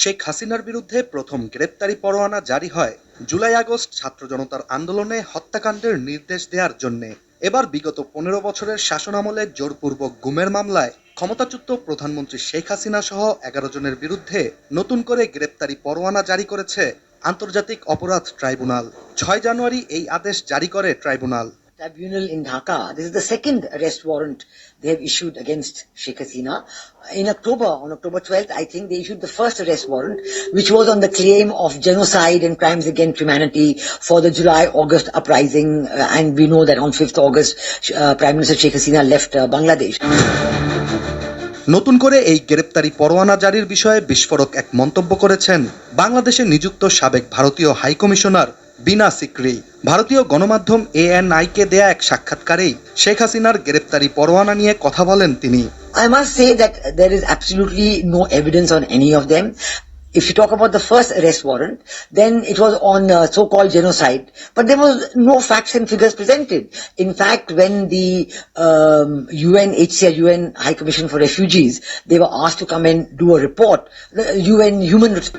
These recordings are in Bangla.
শেখ হাসিনার বিরুদ্ধে প্রথম গ্রেপ্তারি পরোয়ানা জারি হয়। জুলাই আগস্ট ছাত্র জনতার আন্দোলনে হত্যাকাণ্ডের নির্দেশ দেওয়ার জন্য। এবার বিগত পনেরো বছরের শাসনামলে জোরপূর্বক গুমের মামলায় ক্ষমতাচ্যুত প্রধানমন্ত্রী শেখ হাসিনা সহ এগারো জনের বিরুদ্ধে নতুন করে গ্রেপ্তারি পরোয়ানা জারি করেছে আন্তর্জাতিক অপরাধ ট্রাইব্যুনাল। ছয় জানুয়ারি এই আদেশ জারি করে tribunal. Tribunal in Dhaka. This is the second arrest warrant they have issued against Sheikh Hasina. In October, on October 12th, I think they issued the first arrest warrant, which was on the claim of genocide and crimes against humanity for the July-August uprising. Uh, and we know that on 5th August, uh, Prime Minister Sheikh Hasina left uh, Bangladesh. নতুন করে এই গ্রেপ্তারি পরোয়ানা জারির বিষয়ে বিস্ফোরক এক মন্তব্য করেছেন বাংলাদেশে নিযুক্ত সাবেক ভারতীয় হাইকমিশনার বিনা সিকরি ভারতীয় গণমাধ্যম এএনআইকে দেয়া এক সাক্ষাৎকারেই শেখ হাসিনার গ্রেপ্তারি পরোয়ানা নিয়ে কথা বলেন তিনি I must say that there is absolutely no evidence on any of them. If you talk about the first arrest warrant, then it was on uh, so-called genocide, but there was no facts and figures presented. In fact, when the um, UNHCR, UN High Commission for Refugees, they were asked to come and do a report, the UN Human Rights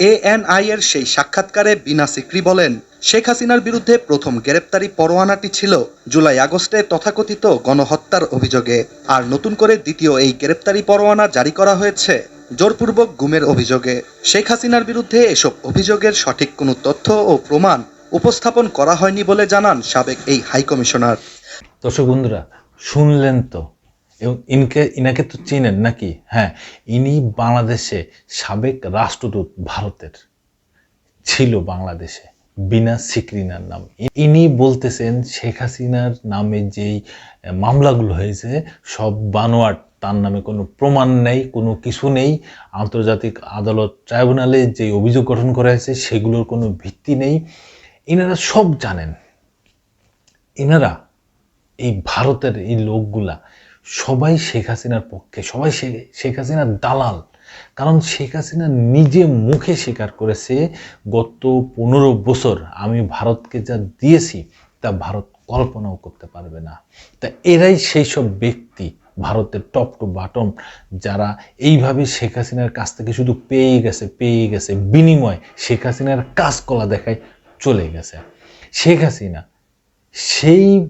ANI এর সেই সাক্ষাৎকারে বিনা সিকরি বলেন, শেখ হাসিনার বিরুদ্ধে প্রথম গ্রেপ্তারি পরোয়ানাটি ছিল জুলাই আগস্টে তথাকথিত গণহত্যার অভিযোগে। আর নতুন করে দ্বিতীয় এই গ্রেপ্তারি পরোয়ানা জারি করা হয়েছে জোরপূর্বক গুমের অভিযোগে। শেখ হাসিনার বিরুদ্ধে এসব অভিযোগের সঠিক কোনো তথ্য ও প্রমাণ উপস্থাপন করা হয়নি বলে জানান সাবেক এই হাইকমিশনার। দর্শক বন্ধুরা, শুনলেন তো এবং ইনকে, ইনাকে তো চিনেন নাকি? হ্যাঁ ইনি বাংলাদেশে সাবেক রাষ্ট্রদূত ভারতের। ছিল বাংলাদেশে, বিনা সিকরিনার নাম। ইনি বলতেছেন শেখ হাসিনার নামে যেই মামলাগুলো হয়েছে, সব বানোয়াট, তার নামে কোনো প্রমাণ নেই, কোনো কিছু নেই। আন্তর্জাতিক আদালত ট্রাইব্যুনালে যে অভিযোগ গঠন করা হয়েছে, সেগুলোর কোনো ভিত্তি নেই। ইনারা সব জানেন। ইনারা এই ভারতের এই লোকগুলা সবাই শেখ হাসিনার পক্ষে, সবাই শেখ হাসিনার দালাল। কারণ শেখ হাসিনা নিজে মুখে স্বীকার করেছে, গত পনেরো বছর আমি ভারতকে যা দিয়েছি, তা ভারত কল্পনাও করতে পারবে না। তা এরাই সেই সব ব্যক্তি ভারতের টপ টু বাটম যারা এইভাবে শেখ হাসিনার কাছ থেকে শুধু পেয়ে গেছে পেয়ে গেছে। বিনিময় শেখ হাসিনার কাজকলা দেখায় চলে গেছে। শেখ হাসিনা সেই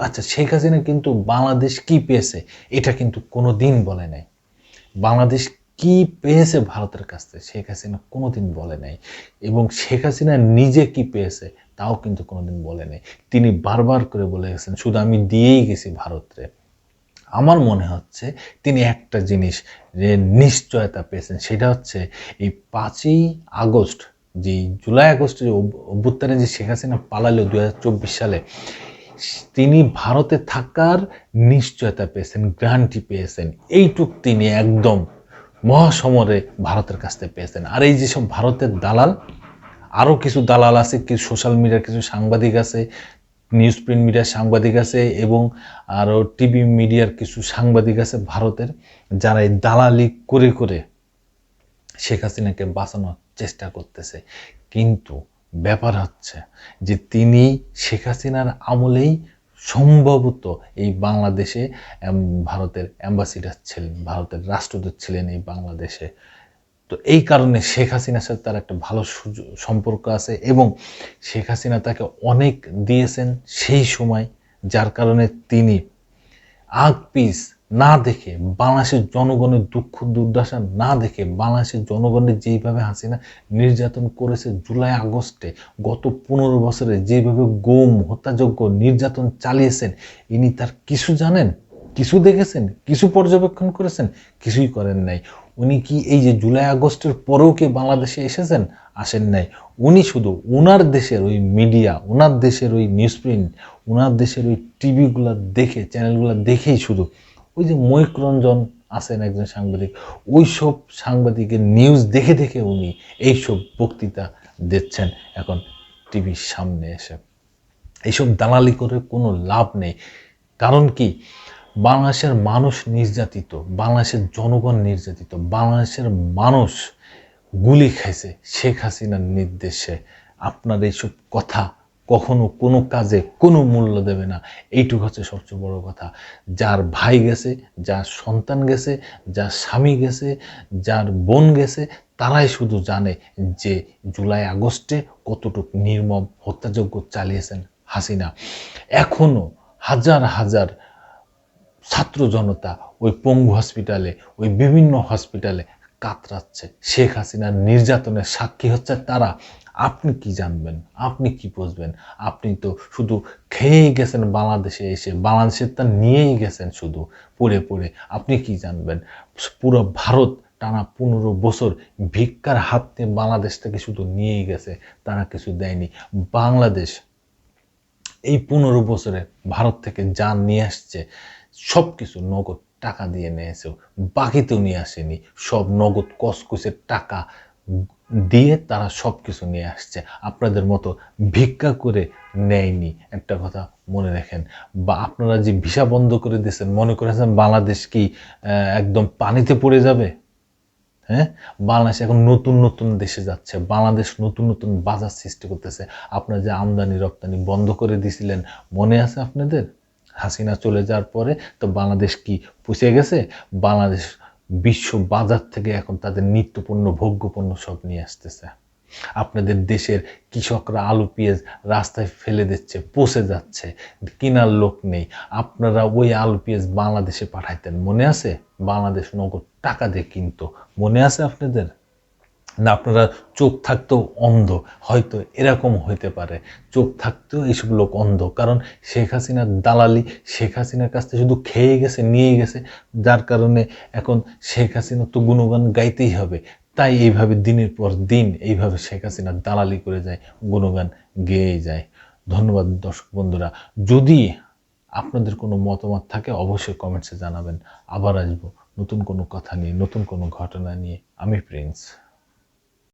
আচ্ছা শেখ হাসিনা কিন্তু বাংলাদেশ কি পেয়েছে? এটা কিন্তু কোনো দিন বলে নাই। বাংলাদেশ কি পেয়েছে ভারতের কাছ থেকে? শেখ হাসিনা কোনোদিন বলে নাই। এবং শেখ হাসিনা নিজে কি পেয়েছে, তাও কিন্তু কোনোদিন বলে নাই। তিনি বারবার করে বলে গেছেন, শুধু আমি দিয়েই গেছি ভারতরে। আমার মনে হচ্ছে তিনি একটা জিনিস যে নিশ্চয়তা পেয়েছেন, সেটা হচ্ছে এই পাঁচই আগস্ট যে জুলাই আগস্টে যে অভ্যুত্থানে যে শেখ হাসিনা পালালো দু হাজার চব্বিশ সালে, তিনি ভারতে থাকার নিশ্চয়তা পেয়েছেন, গ্রান্টি পেয়েছেন। এইটুক তিনি একদম মহাসমরে ভারতের কাছ থেকে পেয়েছেন। আর এই যেসব ভারতের দালাল, আরও কিছু দালাল আছে কিছু সোশ্যাল মিডিয়ার কিছু সাংবাদিক আছে, নিউজ প্রিন্ট মিডিয়ার সাংবাদিক আছে, এবং আরও টিভি মিডিয়ার কিছু সাংবাদিক আছে ভারতের, যারা এই দালালি করে করে শেখ হাসিনাকে বাঁচানোর চেষ্টা করতেছে। কিন্তু ব্যাপার হচ্ছে যে তিনি শেখ হাসিনার আমলেই সম্ভবত এই বাংলাদেশে ভারতের অ্যাম্বাসিডার ছিলেন, ভারতের রাষ্ট্রদূত ছিলেন এই বাংলাদেশে। তো এই কারণে শেখ হাসিনার সাথে তার একটা ভালো সম্পর্ক আছে এবং শেখ হাসিনা তাকে অনেক দিয়েছেন সেই সময়, যার কারণে তিনি আগ পিস না দেখে বাংলাদেশের জনগণের দুঃখ, দুর্দশা না দেখে বাংলাদেশের জনগণের যেইভাবে হাসিনা নির্যাতন করেছে জুলাই আগস্টে, গত পনেরো বছরে যেভাবে গোম হত্যাযোগ্য নির্যাতন চালিয়েছেন, ইনি তার কিছু জানেন, কিছু দেখেছেন, কিছু পর্যবেক্ষণ করেছেন, কিছুই করেন নাই। উনি কি এই যে জুলাই আগস্টের পরেও কি বাংলাদেশে এসেছেন? আসেন নাই। উনি শুধু ওনার দেশের ওই মিডিয়া ওনার দেশের ওই নিউজ প্রিন্ট ওনার দেশের ওই টিভিগুলো দেখে, চ্যানেলগুলো দেখেই শুধু ওই যে রঞ্জন আছেন একজন সাংবাদিক ওই সব সাংবাদিকের নিউজ দেখে দেখে উনি এইসব বক্তৃতা দিচ্ছেন এখন টিভির সামনে এসে। এইসব দালালি করে কোনো লাভ নেই। কারণ কি? বাংলাদেশের মানুষ নির্যাতিত, বাংলাদেশের জনগণ নির্যাতিত, বাংলাদেশের মানুষ গুলি খাইছে শেখ হাসিনার নির্দেশে। আপনার এইসব কথা কখনো কোনো কাজে কোনো মূল্য দেবে না। এইটুকু হচ্ছে সবচেয়ে বড় কথা। যার ভাই গেছে, যার সন্তান গেছে, যার স্বামী গেছে, যার বোন গেছে, তারাই শুধু জানে যে জুলাই, আগস্টে কতটুকু নির্মম হত্যাযজ্ঞ চালিয়েছেন হাসিনা। এখনও হাজার হাজার ছাত্র জনতা ওই পঙ্গু হসপিটালে, ওই বিভিন্ন হসপিটালে কাতরাচ্ছে। শেখ হাসিনার নির্যাতনের সাক্ষী হচ্ছে তারা। আপনি কি জানবেন? আপনি কি বুঝবেন? আপনি তো শুধু খেয়েই গেছেন বাংলাদেশে এসে বাংলাদেশের তা নিয়েই গেছেন শুধু, পড়ে পড়ে। আপনি কি জানবেন? পুরো ভারত টানা পনেরো বছর ভিক্ষার হাত বাংলাদেশ থেকে শুধু নিয়েই গেছে, তারা কিছু দেয়নি। বাংলাদেশ এই পনেরো বছরে ভারত থেকে যা নিয়ে আসছে সব কিছু নগদ টাকা দিয়ে নিয়ে এসেও, বাকিতেও নিয়ে আসেনি। সব নগদ কসকসের টাকা দিয়ে তারা সব কিছু নিয়ে আসছে। আপনাদের মতো ভিক্ষা করে নেয়নি। একটা কথা মনে রাখেন, বা আপনারা যে ভিসা বন্ধ করে দিয়েছেন, মনে করেছেন বাংলাদেশ কি একদম পানিতে পড়ে যাবে? হ্যাঁ? বাংলাদেশ এখন নতুন নতুন দেশে যাচ্ছে। বাংলাদেশ নতুন নতুন বাজার সৃষ্টি করতেছে। আপনারা যে আমদানি, রপ্তানি বন্ধ করে দিছিলেন মনে আছে আপনাদের? হাসিনা চলে যাওয়ার পরে তো বাংলাদেশ কি পুষে গেছে? বাংলাদেশ বিশ্ব বাজার থেকে এখন তাদের নিত্যপণ্য, ভোগ্যপণ্য সব নিয়ে আসতেছে। আপনাদের দেশের কৃষকরা আলু, পেঁয়াজ রাস্তায় ফেলে দিচ্ছে, পচে যাচ্ছে, কেনার লোক নেই। আপনারা ওই আলু, পেঁয়াজ বাংলাদেশে পাঠাইতেন, মনে আছে? বাংলাদেশ নগদ টাকা দিয়ে কিনতো, মনে আছে আপনাদের? না, আপনারা চোখ থাকতেও অন্ধ। হয়তো এরকম হইতে পারে। চোখ থাকতেও এইসব লোক অন্ধ। কারণ শেখ হাসিনার দালালি, শেখ হাসিনার কাছ থেকে শুধু খেয়ে গেছে নিয়ে গেছে। যার কারণে এখন শেখ হাসিনা তো গুণগান গাইতেই হবে। তাই এইভাবে দিনের পর দিন এইভাবে শেখ হাসিনা দালালি করে যায়, গুণগান গেয়েই যায়। ধন্যবাদ দর্শক বন্ধুরা। যদি আপনাদের কোনো মতামত থাকে, অবশ্যই কমেন্টসে জানাবেন। আবার আসব নতুন কোনো কথা নিয়ে, নতুন কোনো ঘটনা নিয়ে। আমি প্রিন্স।